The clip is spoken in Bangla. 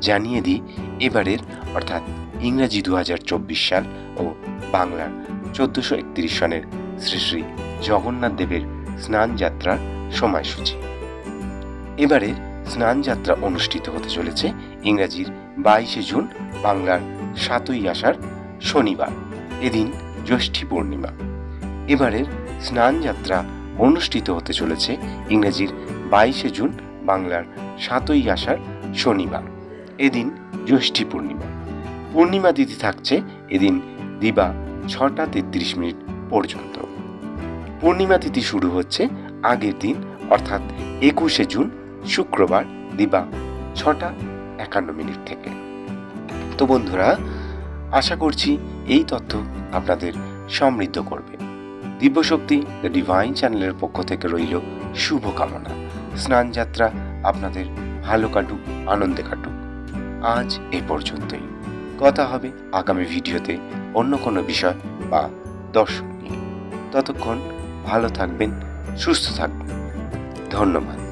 জানিয়ে দিই, এবারের অর্থাৎ ইংরাজি দু হাজার চব্বিশ সাল ও বাংলার চোদ্দোশো একত্রিশ সনের শ্রী শ্রী জগন্নাথ দেবের স্নান যাত্রার সময়সূচি। এবারের স্নান যাত্রা অনুষ্ঠিত হতে চলেছে ইংরাজির বাইশে জুন, বাংলার সাতই আষাঢ় শনিবার, এদিন জ্যৈষ্ঠী পূর্ণিমা। এবারের স্নান যাত্রা অনুষ্ঠিত হতে চলেছে ইংরেজির বাইশে জুন, বাংলার সাতই আষাঢ় শনিবার। এদিন জ্যৈষ্ঠী পূর্ণিমা। পূর্ণিমা তিথি থাকছে এদিন দিবা ছটা তেত্রিশ মিনিট পর্যন্ত। পূর্ণিমা তিথি শুরু হচ্ছে আগের দিন, অর্থাৎ একুশে জুন, শুক্রবার, দিবা ছটা একান্ন মিনিট থেকে। তো বন্ধুরা, আশা করছি এই তথ্য আপনাদের সমৃদ্ধ করবে। দিব্যশক্তি দ্য ডিভাইন চ্যানেলের পক্ষ থেকে রইল শুভকামনা। স্নান যাত্রা আপনাদের ভালো কাটুক, আনন্দে কাটুক। আজ এ পর্যন্তই। কথা হবে আগামী ভিডিওতে অন্য কোনো বিষয় বা দর্শক নিয়ে। ততক্ষণ ভালো থাকবেন, সুস্থ থাকবেন। ধন্যবাদ।